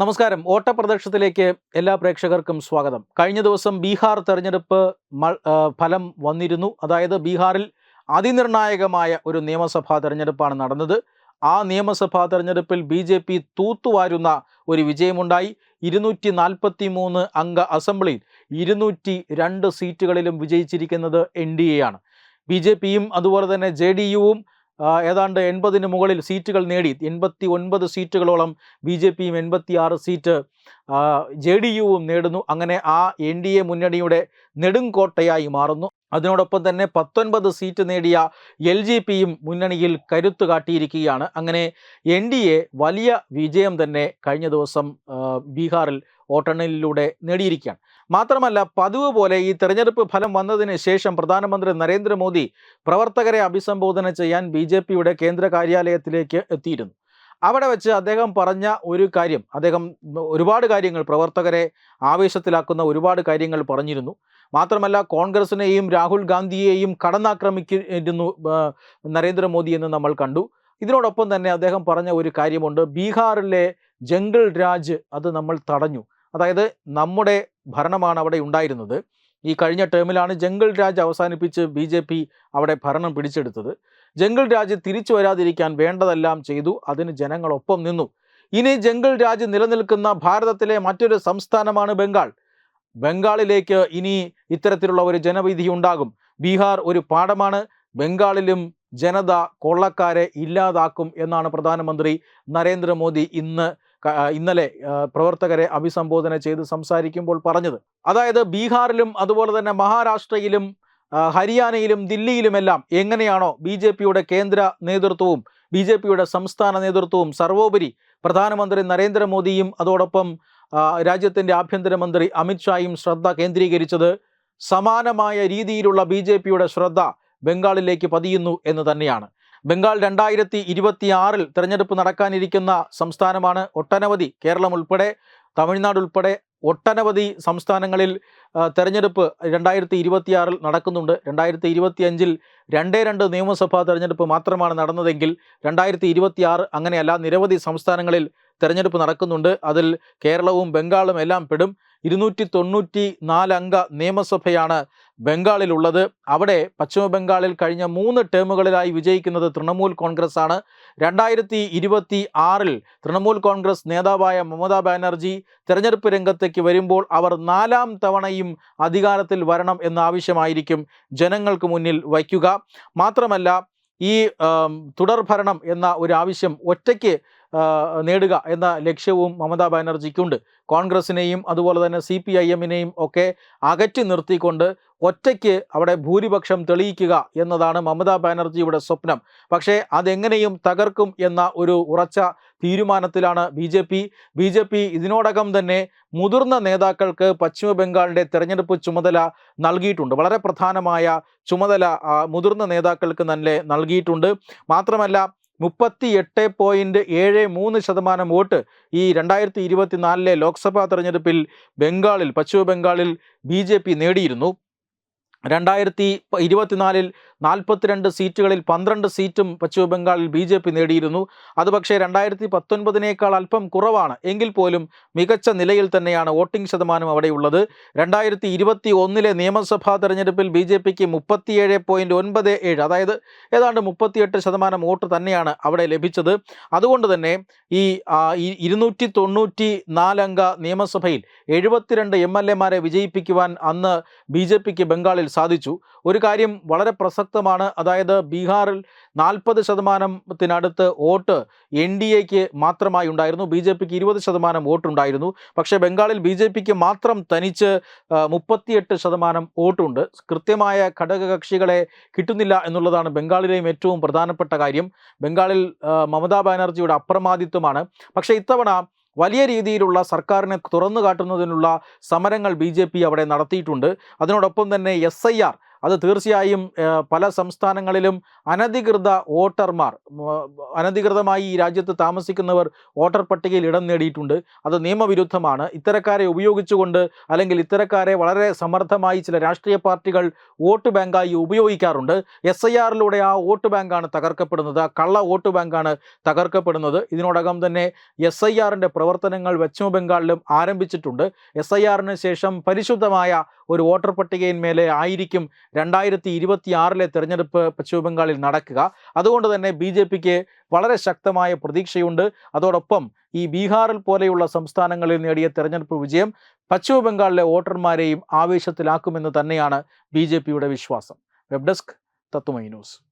നമസ്കാരം. ഓട്ടപ്രദക്ഷത്തിലേക്ക് എല്ലാ പ്രേക്ഷകർക്കും സ്വാഗതം. കഴിഞ്ഞ ദിവസം ബീഹാർ തെരഞ്ഞെടുപ്പ് ഫലം വന്നിരുന്നു. അതായത് ബീഹാറിൽ അതിനിർണായകമായ ഒരു നിയമസഭാ തെരഞ്ഞെടുപ്പാണ് നടന്നത്. ആ നിയമസഭാ തെരഞ്ഞെടുപ്പിൽ ബി ജെ പി തൂത്തുവാരുന്ന ഒരു വിജയമുണ്ടായി. ഇരുന്നൂറ്റി നാൽപ്പത്തി മൂന്ന് അംഗ അസംബ്ലിയിൽ ഇരുന്നൂറ്റി രണ്ട് സീറ്റുകളിലും വിജയിച്ചിരിക്കുന്നത് എൻ ഡി എ ആണ്. ബി ജെ പിയും അതുപോലെ തന്നെ ജെ ഡി യുവും ഏതാണ്ട് എൺപതിന് മുകളിൽ സീറ്റുകൾ നേടി. എൺപത്തി ഒൻപത് സീറ്റുകളോളം ബി ജെ പിയും എൺപത്തി ആറ് സീറ്റ് ജെ ഡി യുവും നേടുന്നു. അങ്ങനെ ആ എൻ ഡി എ മുന്നണിയുടെ നെടുങ്കോട്ടയായി മാറുന്നു. അതിനോടൊപ്പം തന്നെ പത്തൊൻപത് സീറ്റ് നേടിയ എൽ ജി പിയും മുന്നണിയിൽ കരുത്തു കാട്ടിയിരിക്കുകയാണ്. അങ്ങനെ എൻ ഡി എ വലിയ വിജയം തന്നെ കഴിഞ്ഞ ദിവസം ബീഹാറിൽ വോട്ടെണ്ണലിലൂടെ നേടിയിരിക്കുകയാണ്. മാത്രമല്ല പതിവ് പോലെ ഈ തെരഞ്ഞെടുപ്പ് ഫലം വന്നതിന് ശേഷം പ്രധാനമന്ത്രി നരേന്ദ്രമോദി പ്രവർത്തകരെ അഭിസംബോധന ചെയ്യാൻ ബി ജെ പിയുടെ കേന്ദ്ര കാര്യാലയത്തിലേക്ക് എത്തിയിരുന്നു. അവിടെ വെച്ച് അദ്ദേഹം പറഞ്ഞ ഒരു കാര്യം അദ്ദേഹം ഒരുപാട് കാര്യങ്ങൾ പ്രവർത്തകരെ ആവേശത്തിലാക്കുന്ന ഒരുപാട് കാര്യങ്ങൾ പറഞ്ഞിരുന്നു. മാത്രമല്ല കോൺഗ്രസിനെയും രാഹുൽ ഗാന്ധിയെയും കടന്നാക്രമിക്കുന്നു നരേന്ദ്രമോദി എന്ന് നമ്മൾ കണ്ടു. ഇതിനോടൊപ്പം തന്നെ അദ്ദേഹം പറഞ്ഞ ഒരു കാര്യമുണ്ട്. ബീഹാറിലെ ജംഗിൾ രാജ് അത് നമ്മൾ തടഞ്ഞു. അതായത് നമ്മുടെ ഭരണമാണ് അവിടെ ഉണ്ടായിരുന്നത്. ഈ കഴിഞ്ഞ ടേമിലാണ് ജംഗിൾ രാജ് അവസാനിപ്പിച്ച് ബി ജെ പി അവിടെ ഭരണം പിടിച്ചെടുത്തത്. ജംഗിൾ രാജ് തിരിച്ചു വരാതിരിക്കാൻ വേണ്ടതെല്ലാം ചെയ്തു. അതിന് ജനങ്ങളൊപ്പം നിന്നു. ഇനി ജംഗിൾ രാജ് നിലനിൽക്കുന്ന ഭാരതത്തിലെ മറ്റൊരു സംസ്ഥാനമാണ് ബംഗാൾ. ബംഗാളിലേക്ക് ഇനി ഇത്തരത്തിലുള്ള ഒരു ജനവിധി ഉണ്ടാകും. ബീഹാർ ഒരു പാഠമാണ്. ബംഗാളിലും ജനത കൊള്ളക്കാരെ ഇല്ലാതാക്കും എന്നാണ് പ്രധാനമന്ത്രി നരേന്ദ്രമോദി ഇന്ന് ഇന്നലെ പ്രവർത്തകരെ അഭിസംബോധന ചെയ്ത് സംസാരിക്കുമ്പോൾ പറഞ്ഞത്. അതായത് ബീഹാറിലും അതുപോലെ തന്നെ മഹാരാഷ്ട്രയിലും ഹരിയാനയിലും ദില്ലിയിലുമെല്ലാം എങ്ങനെയാണോ ബി ജെ പിയുടെ കേന്ദ്ര നേതൃത്വവും ബി ജെ പിയുടെ സംസ്ഥാന നേതൃത്വവും സർവോപരി പ്രധാനമന്ത്രി നരേന്ദ്രമോദിയും അതോടൊപ്പം രാജ്യത്തിന്റെ ആഭ്യന്തരമന്ത്രി അമിത്ഷായും ശ്രദ്ധ കേന്ദ്രീകരിച്ചത് സമാനമായ രീതിയിലുള്ള ബി ജെ പിയുടെ ശ്രദ്ധ ബംഗാളിലേക്ക് പതിയുന്നു എന്ന് തന്നെയാണ്. ബംഗാൾ രണ്ടായിരത്തി ഇരുപത്തി തിരഞ്ഞെടുപ്പ് നടക്കാനിരിക്കുന്ന സംസ്ഥാനമാണ് ഒട്ടനവധി കേരളം ഉൾപ്പെടെ തമിഴ്നാട് ഉൾപ്പെടെ ഒട്ടനവധി സംസ്ഥാനങ്ങളിൽ തെരഞ്ഞെടുപ്പ് രണ്ടായിരത്തി ഇരുപത്തിയാറിൽ നടക്കുന്നുണ്ട്. രണ്ടായിരത്തി ഇരുപത്തി അഞ്ചിൽ രണ്ടേ രണ്ട് നിയമസഭാ തെരഞ്ഞെടുപ്പ് മാത്രമാണ് നടന്നതെങ്കിൽ രണ്ടായിരത്തി ഇരുപത്തിയാറ് അങ്ങനെയല്ല നിരവധി സംസ്ഥാനങ്ങളിൽ തെരഞ്ഞെടുപ്പ് നടക്കുന്നുണ്ട്. അതിൽ കേരളവും ബംഗാളും എല്ലാം പെടും. ഇരുന്നൂറ്റി തൊണ്ണൂറ്റി നാലംഗ നിയമസഭയാണ് ബംഗാളിലുള്ളത്. അവിടെ പശ്ചിമ ബംഗാളിൽ കഴിഞ്ഞ മൂന്ന് ടേമുകളിലായി വിജയിക്കുന്നത് തൃണമൂൽ കോൺഗ്രസ് ആണ് രണ്ടായിരത്തി ഇരുപത്തി ആറിൽ തൃണമൂൽ കോൺഗ്രസ് നേതാവായ മമതാ ബാനർജി തെരഞ്ഞെടുപ്പ് രംഗത്തേക്ക് വരുമ്പോൾ അവർ നാലാം തവണയും അധികാരത്തിൽ വരണം എന്ന ആവശ്യമായിരിക്കും ജനങ്ങൾക്ക് മുന്നിൽ വയ്ക്കുക. മാത്രമല്ല ഈ തുടർഭരണം എന്ന ഒരു ആവശ്യം ഒറ്റയ്ക്ക് നേടുക എന്ന ലക്ഷ്യവും മമതാ ബാനർജിക്കുണ്ട്. കോൺഗ്രസിനെയും അതുപോലെ തന്നെ സി പി ഐ എമ്മിനെയും ഒക്കെ അകറ്റി നിർത്തിക്കൊണ്ട് ഒറ്റയ്ക്ക് അവിടെ ഭൂരിപക്ഷം തെളിയിക്കുക എന്നതാണ് മമതാ ബാനർജിയുടെ സ്വപ്നം. പക്ഷേ അതെങ്ങനെയും തകർക്കും എന്ന ഒരു ഉറച്ച തീരുമാനത്തിലാണ് B J P. B J P ഇതിനോടകം തന്നെ മുതിർന്ന നേതാക്കൾക്ക് പശ്ചിമ ബംഗാളിന്റെ തെരഞ്ഞെടുപ്പ് ചുമതല നൽകിയിട്ടുണ്ട്. വളരെ പ്രധാനമായ ചുമതല മുതിർന്ന നേതാക്കൾക്ക് തന്നെ നൽകിയിട്ടുണ്ട്. മാത്രമല്ല മുപ്പത്തി എട്ട് പോയിന്റ് ഏഴ് മൂന്ന് ശതമാനം വോട്ട് ഈ രണ്ടായിരത്തി ഇരുപത്തിനാലിലെ ലോക്സഭാ തെരഞ്ഞെടുപ്പിൽ ബംഗാളിൽ പശ്ചിമ ബംഗാളിൽ ബി ജെ പി നേടിയിരുന്നു. രണ്ടായിരത്തി ഇരുപത്തിനാലിൽ നാൽപ്പത്തിരണ്ട് സീറ്റുകളിൽ പന്ത്രണ്ട് സീറ്റും പശ്ചിമ ബംഗാളിൽ ബി ജെ പി നേടിയിരുന്നു. അത് പക്ഷേ രണ്ടായിരത്തി പത്തൊൻപതിനേക്കാൾ അല്പം കുറവാണ്. എങ്കിൽ പോലും മികച്ച നിലയിൽ തന്നെയാണ് വോട്ടിംഗ് ശതമാനം അവിടെയുള്ളത്. രണ്ടായിരത്തി ഇരുപത്തി ഒന്നിലെ നിയമസഭാ തെരഞ്ഞെടുപ്പിൽ ബി ജെ പിക്ക് മുപ്പത്തിയേഴ് പോയിന്റ് ഒൻപത് ഏഴ് അതായത് ഏതാണ്ട് മുപ്പത്തിയെട്ട് ശതമാനം വോട്ട് തന്നെയാണ് അവിടെ ലഭിച്ചത്. അതുകൊണ്ട് തന്നെ ഈ ഇരുന്നൂറ്റി തൊണ്ണൂറ്റി നാലംഗ നിയമസഭയിൽ എഴുപത്തിരണ്ട് എം എൽ എമാരെ വിജയിപ്പിക്കുവാൻ അന്ന് ബി ജെ പിക്ക് ബംഗാളിൽ സാധിച്ചു. ഒരു കാര്യം വളരെ പ്രസക്തമാണ്. അതായത് ബീഹാറിൽ നാൽപ്പത് ശതമാനത്തിനടുത്ത് വോട്ട് എൻ ഡി എക്ക് മാത്രമായി ഉണ്ടായിരുന്നു. ബി ജെ പിക്ക് ഇരുപത് ശതമാനം വോട്ടുണ്ടായിരുന്നു. പക്ഷേ ബംഗാളിൽ ബി ജെ പിക്ക് മാത്രം തനിച്ച് മുപ്പത്തിയെട്ട് ശതമാനം വോട്ടുണ്ട്. കൃത്യമായ ഘടകകക്ഷികളെ കിട്ടുന്നില്ല എന്നുള്ളതാണ് ബംഗാളിലെയും ഏറ്റവും പ്രധാനപ്പെട്ട കാര്യം. ബംഗാളിൽ മമതാ ബാനർജിയുടെ അപ്രമാദിത്വമാണ്. പക്ഷേ ഇത്തവണ വലിയ രീതിയിലുള്ള സർക്കാരിനെ തുറന്നു കാട്ടുന്നതിനുള്ള സമരങ്ങൾ ബി ജെ പി അവിടെ നടത്തിയിട്ടുണ്ട്. അതിനോടൊപ്പം തന്നെ എസ് ഐ ആർ അത് തീർച്ചയായും പല സംസ്ഥാനങ്ങളിലും അനധികൃത വോട്ടർമാർ അനധികൃതമായി ഈ രാജ്യത്ത് താമസിക്കുന്നവർ വോട്ടർ പട്ടികയിൽ ഇടം നേടിയിട്ടുണ്ട്. അത് നിയമവിരുദ്ധമാണ്. ഇത്തരക്കാരെ ഉപയോഗിച്ചുകൊണ്ട് അല്ലെങ്കിൽ ഇത്തരക്കാരെ വളരെ സമർത്ഥമായി ചില രാഷ്ട്രീയ പാർട്ടികൾ വോട്ട് ബാങ്കായി ഉപയോഗിക്കാറുണ്ട്. എസ് ഐ ആറിലൂടെ ആ വോട്ട് ബാങ്കാണ് തകർക്കപ്പെടുന്നത്. ആ കള്ള വോട്ട് ബാങ്കാണ് തകർക്കപ്പെടുന്നത്. ഇതിനോടകം തന്നെ എസ് ഐ ആറിന്റെ പ്രവർത്തനങ്ങൾ പശ്ചിമ ബംഗാളിലും ആരംഭിച്ചിട്ടുണ്ട്. എസ് ഐ ആറിന് ശേഷം പരിശുദ്ധമായ ഒരു വോട്ടർ പട്ടികയിന്മേലെ ആയിരിക്കും രണ്ടായിരത്തി ഇരുപത്തി ആറിലെ തെരഞ്ഞെടുപ്പ് പശ്ചിമബംഗാളിൽ നടക്കുക. അതുകൊണ്ട് തന്നെ ബി ജെ പിക്ക് വളരെ ശക്തമായ പ്രതീക്ഷയുണ്ട്. അതോടൊപ്പം ഈ ബീഹാറിൽ പോലെയുള്ള സംസ്ഥാനങ്ങളിൽ നേടിയ തെരഞ്ഞെടുപ്പ് വിജയം പശ്ചിമബംഗാളിലെ വോട്ടർമാരെയും ആവേശത്തിലാക്കുമെന്ന് തന്നെയാണ് ബി വിശ്വാസം. Web desk Tatwamayi news.